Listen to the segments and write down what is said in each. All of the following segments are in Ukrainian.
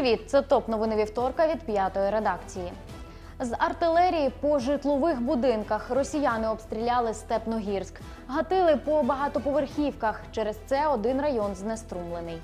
Привіт! Це топ новини вівторка від п'ятої редакції. З артилерії по житлових будинках росіяни обстріляли Степногірськ, гатили по багатоповерхівках. Через це один район знеструмлений.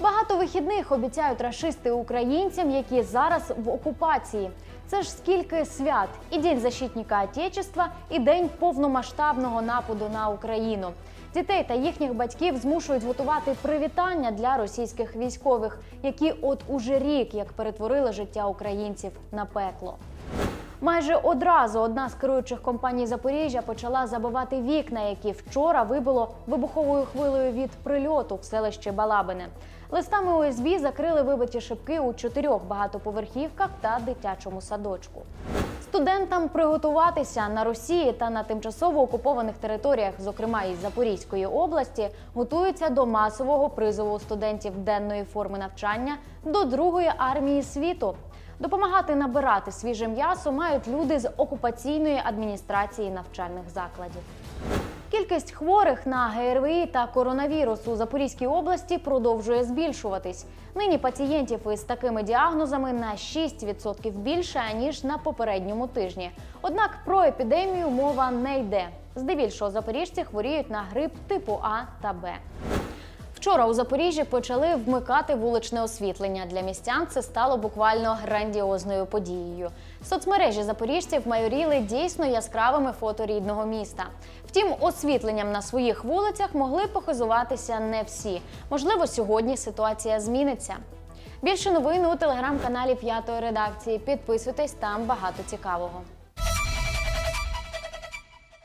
Багато вихідних обіцяють рашисти українцям, які зараз в окупації. Це ж скільки свят і День защитника Отечества, і день повномасштабного нападу на Україну. Дітей та їхніх батьків змушують готувати привітання для російських військових, які от уже рік як перетворили життя українців на пекло. Майже одразу одна з керуючих компаній Запоріжжя почала забивати вікна, які вчора вибило вибуховою хвилею від прильоту в селищі Балабине. Листами ОСБ закрили вибиті шибки у чотирьох багатоповерхівках та дитячому садочку. Студентам приготуватися на Росії та на тимчасово окупованих територіях, зокрема із Запорізької області, готуються до масового призову студентів денної форми навчання до другої армії світу. Допомагати набирати свіже м'ясо мають люди з окупаційної адміністрації навчальних закладів. Кількість хворих на ГРВІ та коронавірус у Запорізькій області продовжує збільшуватись. Нині пацієнтів із такими діагнозами на 6% більше ніж на попередньому тижні. Однак про епідемію мова не йде. Здебільшого запоріжці хворіють на грип типу А та Б. Вчора у Запоріжжі почали вмикати вуличне освітлення. Для містян це стало буквально грандіозною подією. Соцмережі запоріжців майоріли дійсно яскравими фото рідного міста. Втім, освітленням на своїх вулицях могли похизуватися не всі. Можливо, сьогодні ситуація зміниться. Більше новин у телеграм-каналі п'ятої редакції. Підписуйтесь там багато цікавого.